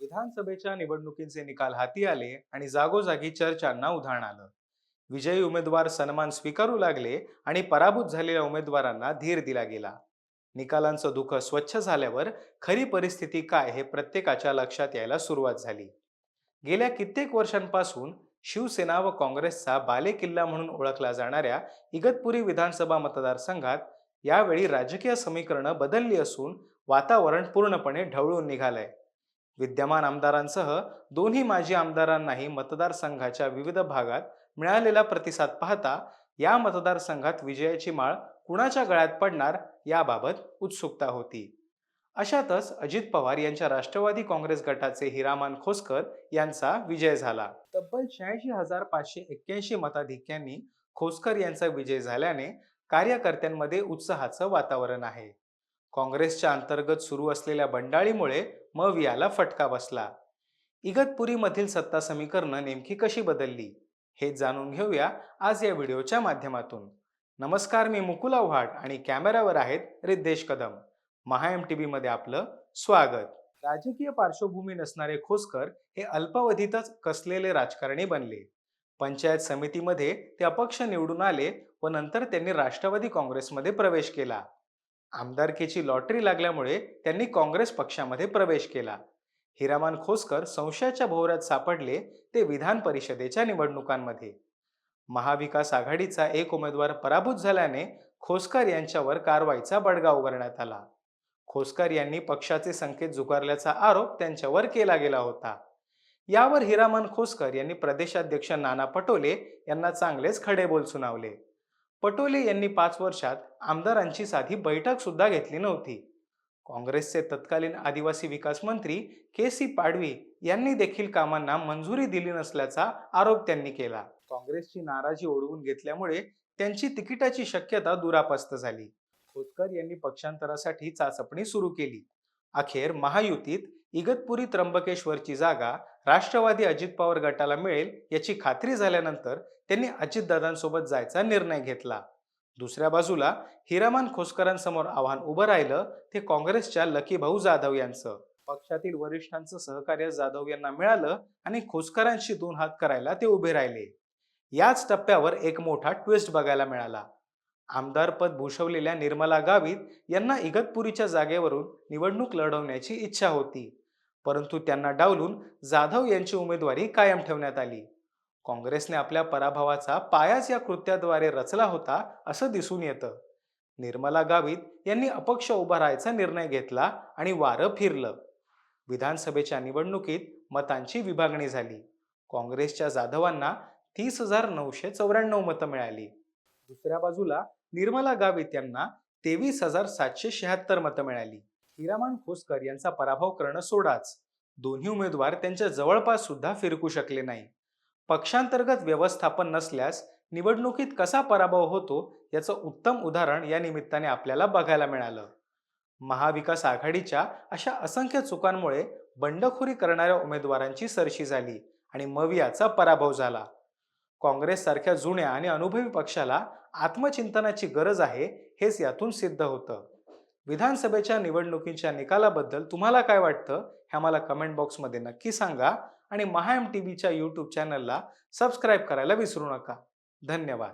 विधानसभेच्या निवडणुकींचे निकाल हाती आले आणि जागोजागी चर्चांना उधाण आलं. विजयी उमेदवार सन्मान स्वीकारू लागले आणि पराभूत झालेल्या उमेदवारांना धीर दिला गेला. निकालांचं दुःख स्वच्छ झाल्यावर खरी परिस्थिती काय हे प्रत्येकाच्या लक्षात यायला सुरुवात झाली. गेल्या कित्येक वर्षांपासून शिवसेना व काँग्रेसचा बालेकिल्ला म्हणून ओळखला जाणाऱ्या इगतपुरी विधानसभा मतदारसंघात यावेळी राजकीय समीकरणं बदलली असून वातावरण पूर्णपणे ढवळून निघालंय. विद्यमान आमदारांसह दोन्ही माजी आमदारांनाही मतदारसंघाच्या विविध भागात मिळालेला प्रतिसाद पाहता या मतदारसंघात विजयाची माळ कुणाच्या गळ्यात पडणार याबाबत उत्सुकता होती. अशातच अजित पवार यांच्या राष्ट्रवादी काँग्रेस गटाचे हिरामान खोसकर यांचा विजय झाला. तब्बल शहाऐंशी हजार पाचशे एक्क्याऐंशी मताधिक्यांनी खोसकर यांचा विजय झाल्याने कार्यकर्त्यांमध्ये उत्साहाचं वातावरण आहे. काँग्रेसच्या अंतर्गत सुरू असलेल्या बंडाळीमुळे मग याला फटका बसला. इगतपुरीमधील सत्ता समीकरणं नेमकी कशी बदलली हे जाणून घेऊया आज या व्हिडिओच्या माध्यमातून. नमस्कार मी मुकुल आव्हाड आणि कॅमेऱ्यावर आहेत रिद्धेश कदम. महा एम टी मध्ये आपलं स्वागत. राजकीय पार्श्वभूमी नसणारे खोसकर हे अल्पावधीतच कसलेले राजकारणी बनले. पंचायत समितीमध्ये ते अपक्ष निवडून आले व नंतर त्यांनी राष्ट्रवादी काँग्रेसमध्ये प्रवेश केला. आमदारकीची लॉटरी लागल्यामुळे त्यांनी काँग्रेस पक्षामध्ये प्रवेश केला. हिरामान खोसकर संशयाच्या भोवऱ्यात सापडले ते विधान परिषदेच्या निवडणुकांमध्ये. महाविकास आघाडीचा एक उमेदवार पराभूत झाल्याने खोसकर यांच्यावर कारवाईचा बडगा उगारण्यात आला. खोसकर यांनी पक्षाचे संकेत झुगारल्याचा आरोप त्यांच्यावर केला गेला होता. यावर हिरामन खोसकर यांनी प्रदेशाध्यक्ष नाना पटोले यांना चांगलेच खडेबोल सुनावले पटोले यांनी पाच वर्षात आमदारांची साधी बैठक सुद्धा घेतली नव्हती. काँग्रेसचे तत्कालीन आदिवासी विकास मंत्री के सी पाडवी यांनी देखील कामांना मंजुरी दिली नसल्याचा आरोप त्यांनी केला. काँग्रेसची नाराजी ओढवून घेतल्यामुळे त्यांची तिकिटाची शक्यता दुरापस्त झाली. खोतकर यांनी पक्षांतरासाठी चाचपणी सुरू केली. अखेर महायुतीत इगतपुरी त्र्यंबकेश्वरची जागा राष्ट्रवादी अजित पवार गटाला मिळेल याची खात्री झाल्यानंतर त्यांनी अजितदादांसोबत जायचा निर्णय घेतला. दुसऱ्या बाजूला हिरामान खोसकरांसमोर आव्हान उभं राहिलं ते काँग्रेसच्या लकीभाऊ जाधव यांचं. पक्षातील वरिष्ठांचं सहकार्य जाधव यांना मिळालं आणि खोसकरांशी दोन हात करायला ते उभे राहिले. याच टप्प्यावर एक मोठा ट्विस्ट बघायला मिळाला. आमदारपद भूषवलेल्या निर्मला गावित यांना इगतपुरीच्या जागेवरून निवडणूक लढवण्याची इच्छा होती. परंतु त्यांना डावलून जाधव यांची उमेदवारी कायम ठेवण्यात आली. काँग्रेसने आपल्या पराभवाचा पायाच या कृत्याद्वारे रचला होता असं दिसून येतं. निर्मला गावित यांनी अपक्ष उभा राहायचा निर्णय घेतला आणि वारं फिरलं. विधानसभेच्या निवडणुकीत मतांची विभागणी झाली. काँग्रेसच्या जाधवांना तीस हजार नऊशे चौऱ्याण्णव मतं मिळाली. दुसऱ्या बाजूला निर्मला गावित यांना तेवीस हजार सातशे शहात्तर मतं मिळाली. हिरामान खोसकर यांचा पराभव करणं सोडाच. दोन्ही उमेदवार त्यांच्या जवळपास सुद्धा फिरकू शकले नाही. पक्षांतर्गत व्यवस्थापन नसल्यास निवडणुकीत कसा पराभव होतो याचं उत्तम उदाहरण या निमित्ताने आपल्याला बघायला मिळालं. महाविकास आघाडीच्या अशा असंख्य चुकांमुळे बंडखोरी करणाऱ्या उमेदवारांची सरशी झाली आणि मवियाचा पराभव झाला. काँग्रेस सारख्या जुन्या आणि अनुभवी पक्षाला आत्मचिंतनाची गरज आहे हेच यातून सिद्ध होतं. विधानसभेच्या निवडणुकीच्या निकालाबद्दल तुम्हाला काय वाटतं हे आम्हाला कमेंट बॉक्समध्ये नक्की सांगा आणि महाएम टी व्हीच्या यूट्यूब चॅनलला सबस्क्राईब करायला विसरू नका. धन्यवाद.